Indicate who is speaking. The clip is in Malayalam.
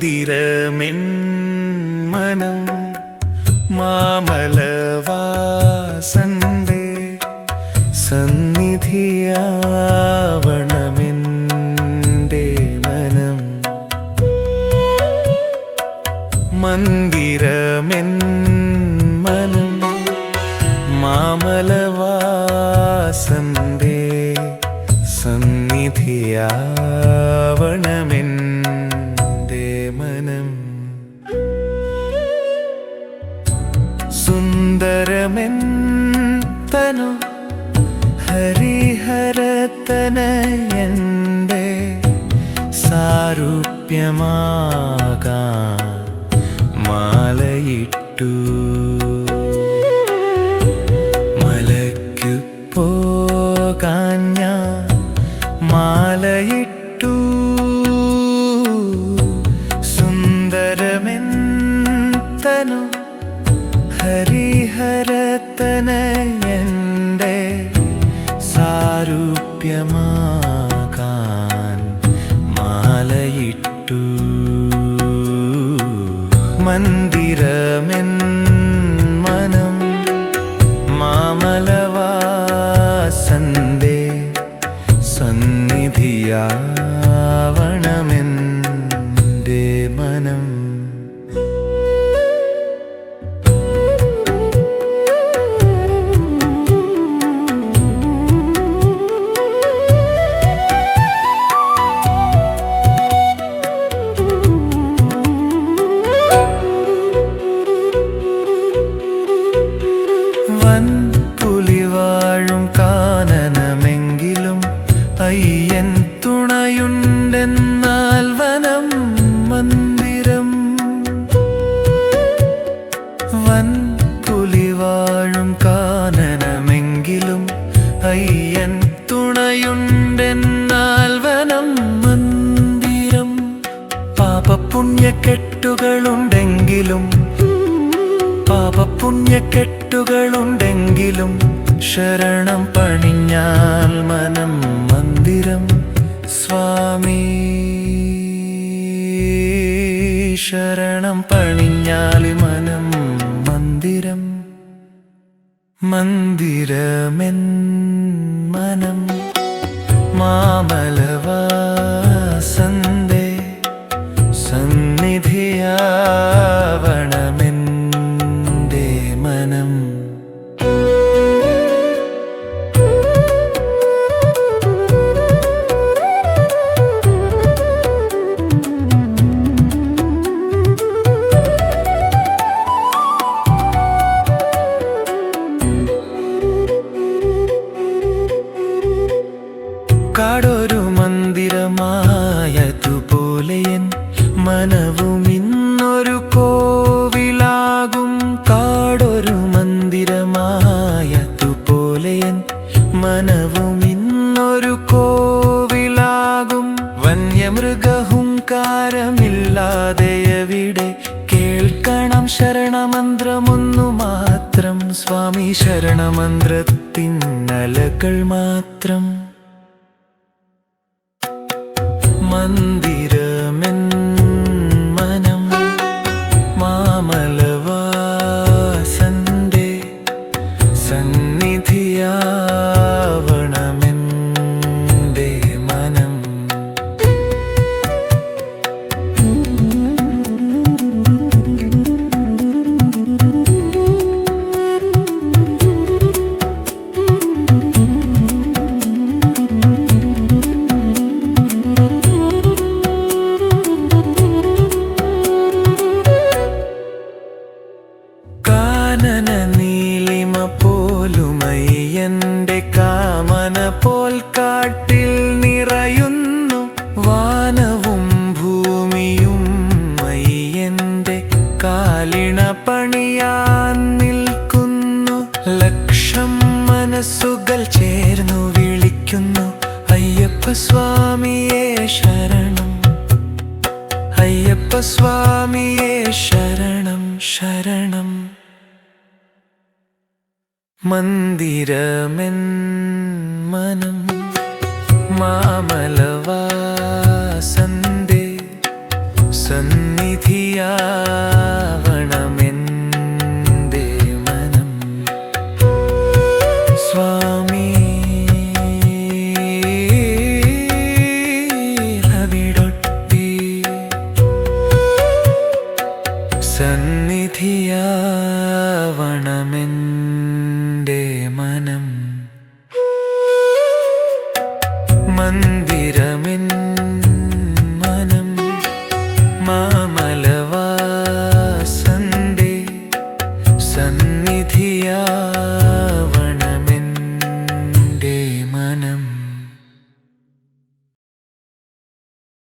Speaker 1: മന്ദിരമെന്മനം മാമലവാസന്റെ സന്നിധിയാവണമെന്റെ മനം. മന്ദിരമെന്മനം മാമലവാസന്റെ സന്നിധിയാ സുന്ദരമെൻ ഹരിഹരതനയന്റെ ഹരിഹരത്തനയന്റെ सारूप्यमाका കാനനമെങ്കിലും അയ്യൻ തുണയുണ്ടെന്നാൽ വനം മന്ദിരം. പാപപുണ്യക്കെട്ടുകളുണ്ടെങ്കിലും പാപപുണ്യക്കെട്ടുകളുണ്ടെങ്കിലും ശരണം പണിഞ്ഞാൽ മനം മന്ദിരം. സ്വാമി ശരണം പണിഞ്ഞാൽ മനം മന്ദിരമെൻ മനം മാമലവാസന്തേ മനവും ഇന്നൊരു കോവിലാകും. കാടൊരു മന്ദിരമായതുപോലെയൻ മനവും ഇന്നൊരു കോവിലാകും. വന്യമൃഗഹുങ്കാരമില്ലാതെ എവിടെ കേൾക്കണം ശരണമന്ത്രമൊന്നു മാത്രം. സ്വാമി ശരണമന്ത്രത്തിന്നലകൾ മാത്രം. മന്ദിരമെൻ കാമന പോൽ കാട്ടിൽ നിറയുന്നു വാനവും ഭൂമിയും. മയ്യന്റെ കാലിണ പണിയാൻ നിൽക്കുന്നു. ലക്ഷം മനസ്സുകൾ ചേർന്നു വിളിക്കുന്നു. അയ്യപ്പ സ്വാമിയെ ശരണം. അയ്യപ്പ സ്വാമിയെ ശരണം ശരണം. മന്ദിരമെന്മനം മാമലവാസന്തേ സന്നിധിയാവണമെന്തേ മനം? സ്വാമി അവിടൊട്ടി സന്നിധിയാവണമെന്ന്